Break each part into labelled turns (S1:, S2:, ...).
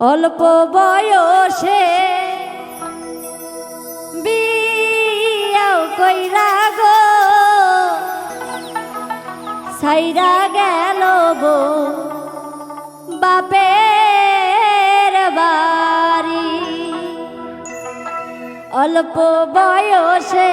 S1: অল্প বয়সে বিয়াও গো সাইরা গেল গো বাপে অল্প বয়সে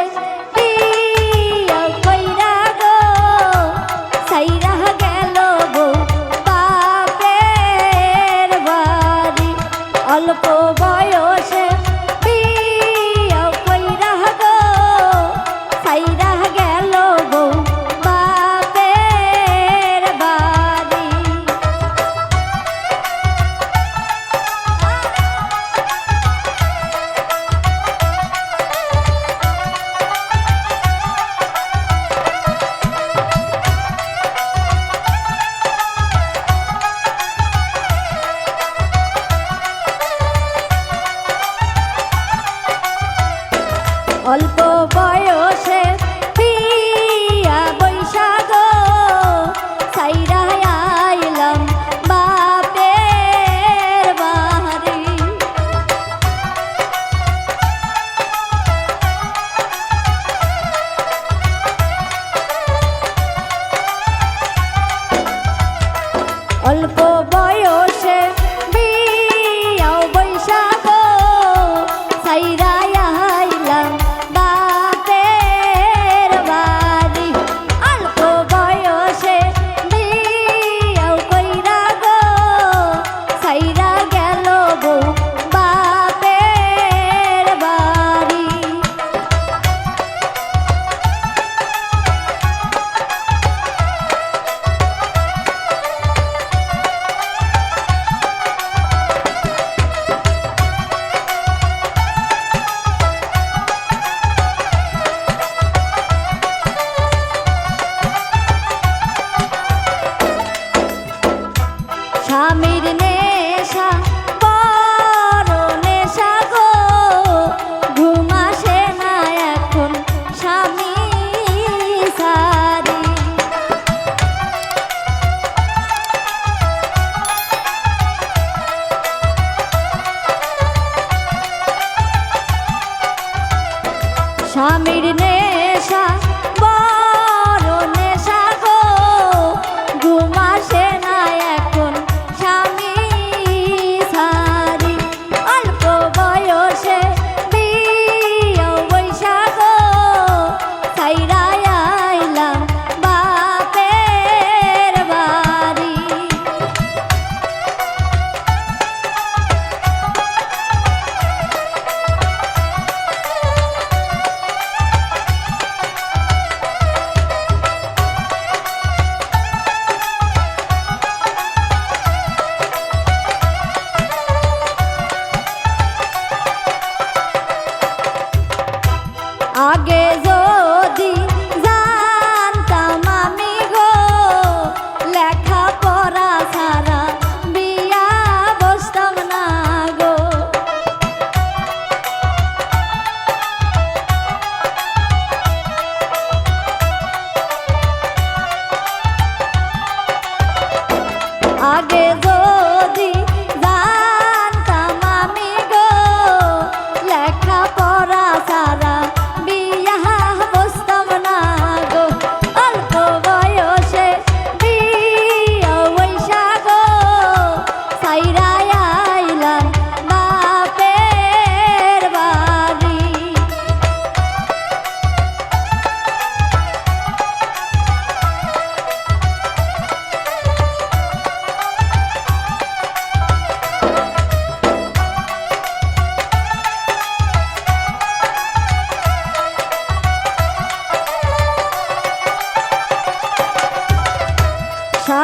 S1: স্বামীর নে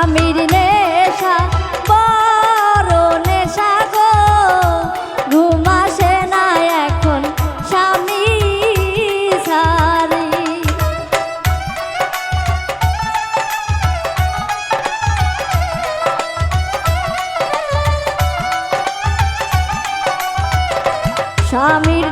S1: স্বামীর নেশা বড় নেশা গো। ঘুমাসে না এখন স্বামী সারি। স্বামীর